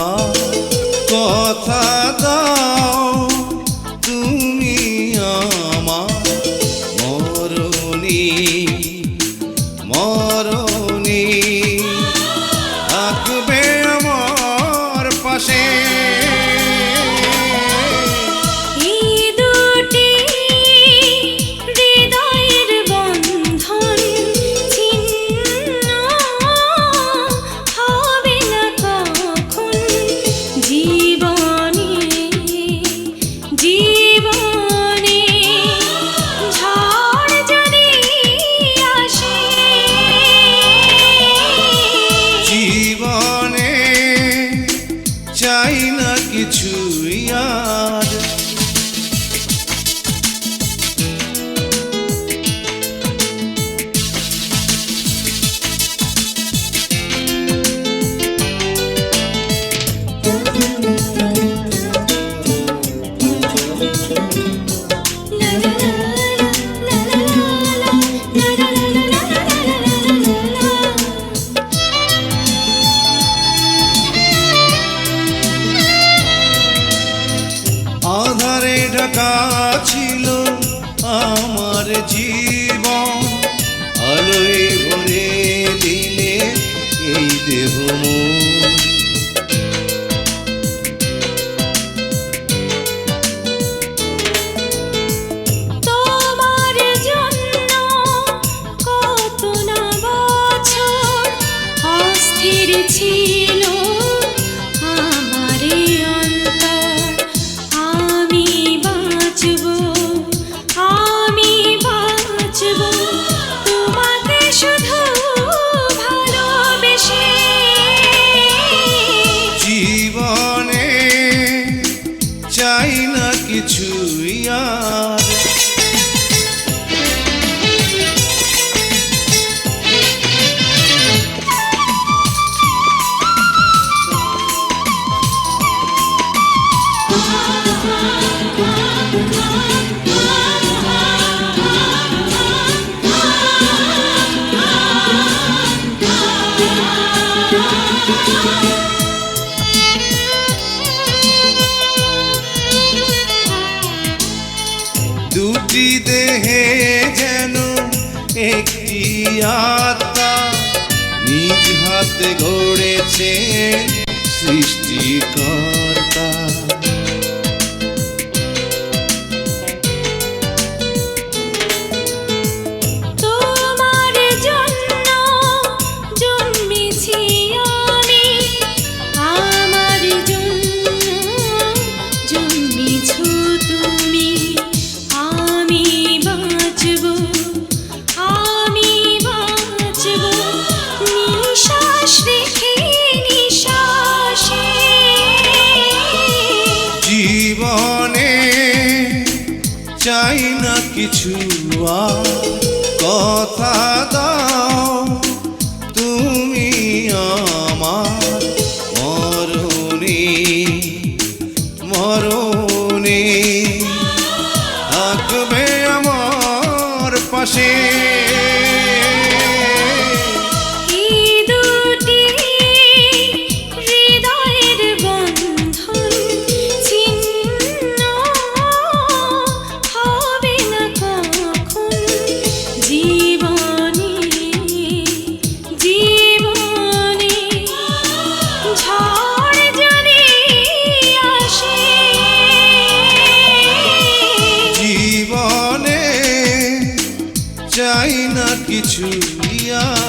আমার কথা ঢাকা ছিল আমার জীবন। আলোয় ভরে দিলে এই দেহ মোর চাই না কিছুই আর। একটি দেহে যেন একটি আত্মা নিজ হাতে গড়েছে সৃষ্টিকর্তা। কিছু আর কথা get you, yeah.